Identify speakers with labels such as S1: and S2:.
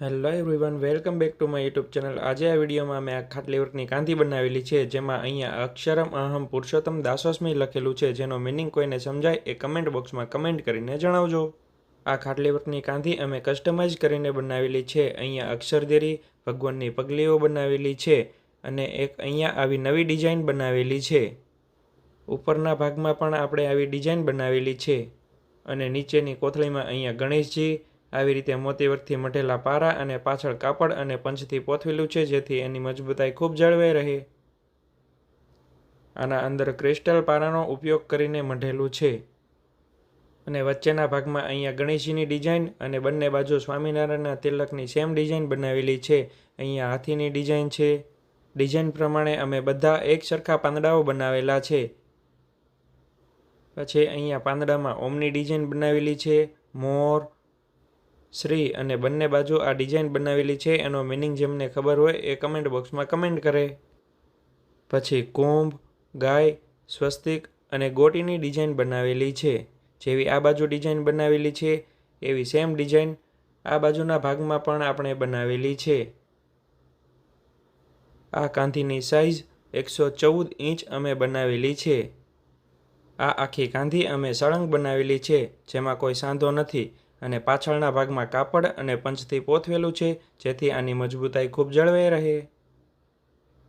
S1: Hello everyone welcome back to my YouTube channel આજે આ વિડીયોમાં મેં આ ખાટલી વર્કની કાંધી બનાવેલી છે, જેમાં અહીંયા અક્ષરમ અહમ પુરુષોત્તમ દાસોસ્મી લખેલું છે, જેનો મિનિંગ કોઈને સમજાય એ કમેન્ટ બોક્સમાં કમેન્ટ કરીને જણાવજો. આ ખાટલી વર્કની કાંધી અમે કસ્ટમાઇઝ કરીને બનાવેલી છે. અહીંયા અક્ષરદેરી ભગવાનની પગલીઓ બનાવેલી છે અને એક અહીંયા આવી નવી ડિઝાઇન બનાવેલી છે. ઉપરના ભાગમાં પણ આપણે આવી ડિઝાઇન બનાવેલી છે અને નીચેની કોથળીમાં અહીંયા ગણેશજી આવી રીતે મોતી વર્કથી મઢેલા પારા અને પાછળ કાપડ અને પંચથી પોથવેલું છે, જેથી એની મજબૂતાઈ ખૂબ જળવાઈ રહે. આના અંદર ક્રિસ્ટલ પારાનો ઉપયોગ કરીને મઢેલું છે. અને વચ્ચેના ભાગમાં અહીંયા ગણેશજીની ડિઝાઇન અને બંને બાજુ સ્વામિનારાયણના તિલકની સેમ ડિઝાઇન બનાવેલી છે. અહીંયા હાથીની ડિઝાઇન છે. ડિઝાઇન પ્રમાણે અમે બધા એક સરખા પાંદડાઓ બનાવેલા છે. પછી અહીંયા પાંદડામાં ઓમની ડિઝાઇન બનાવેલી છે. મોર શ્રી અને બંને બાજુ આ ડિઝાઇન બનાવેલી છે. એનો મિનિંગ જેમને ખબર હોય એ કમેન્ટ બોક્સમાં કમેન્ટ કરે. પછી કુંભ, ગાય, સ્વસ્તિક અને ગોટીની ડિઝાઇન બનાવેલી છે. જેવી આ બાજુ ડિઝાઇન બનાવેલી છે, એવી સેમ ડિઝાઇન આ બાજુના ભાગમાં પણ આપણે બનાવેલી છે. આ કાંધીની સાઇઝ એકસો ચૌદ ઇંચ અમે બનાવેલી છે. આ આખી કાંધી અમે સળંગ બનાવેલી છે, જેમાં કોઈ સાંધો નથી. અને પાછળના ભાગમાં કાપડ અને પંચથી પોથવેલું છે જેથી આની મજબૂતાઈ ખૂબ જળવાઈ રહે.